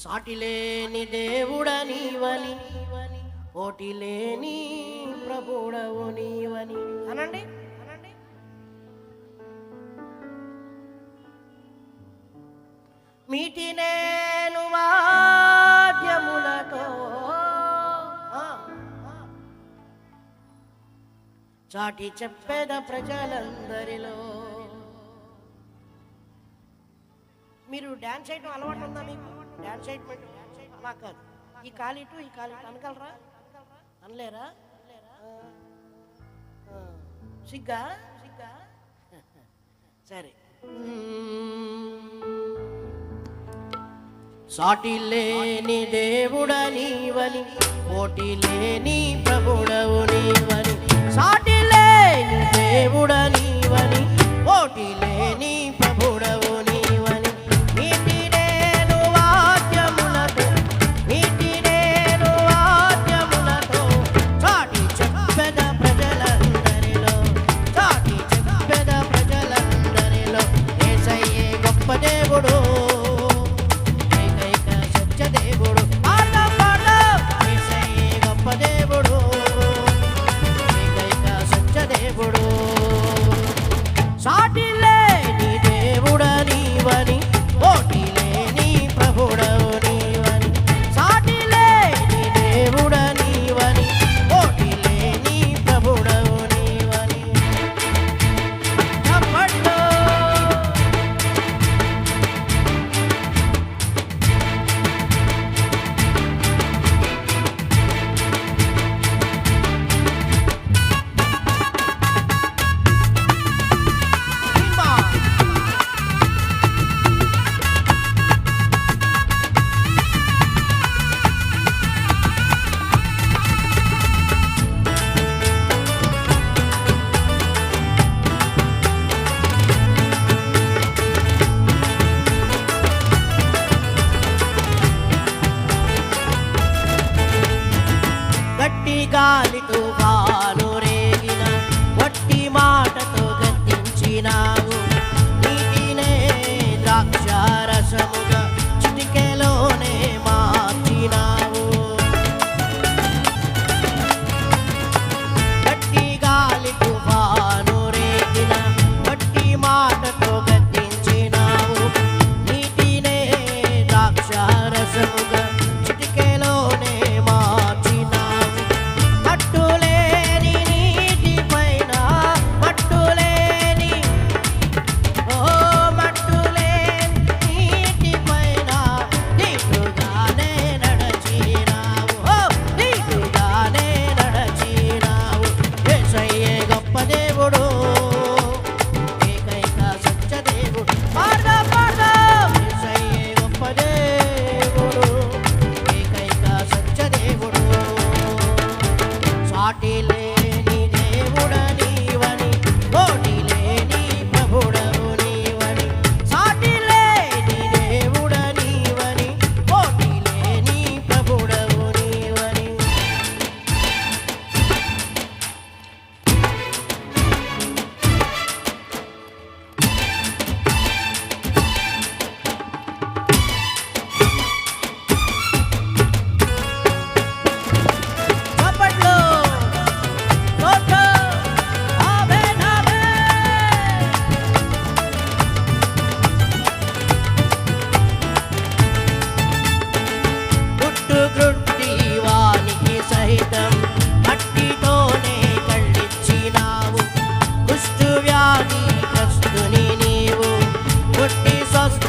సాటిలేని ఓటి ఓటిలేని ప్రభుడవు నీవని. అనండి. మిటినేను వాద్యములతో చాటి చెప్పేద ప్రజలందరిలో. మీరు డ్యాన్స్ చేయడం అలవాటు ఉందా మీకు? డాన్స్ సైడ్మెంట్ అలా కాదు. ఈ కాలు ఇటు ఈ కాలు ఇటు అనగలరా? అనలేరా? సిగ్గా సిగ్గా? సరే. సాటి లేని దేవుడ నీవని పోటి లేని ప్రభుడవు నీవని. సాటి లేని దేవుడ నీవని పోటి లేని நாட்டிலே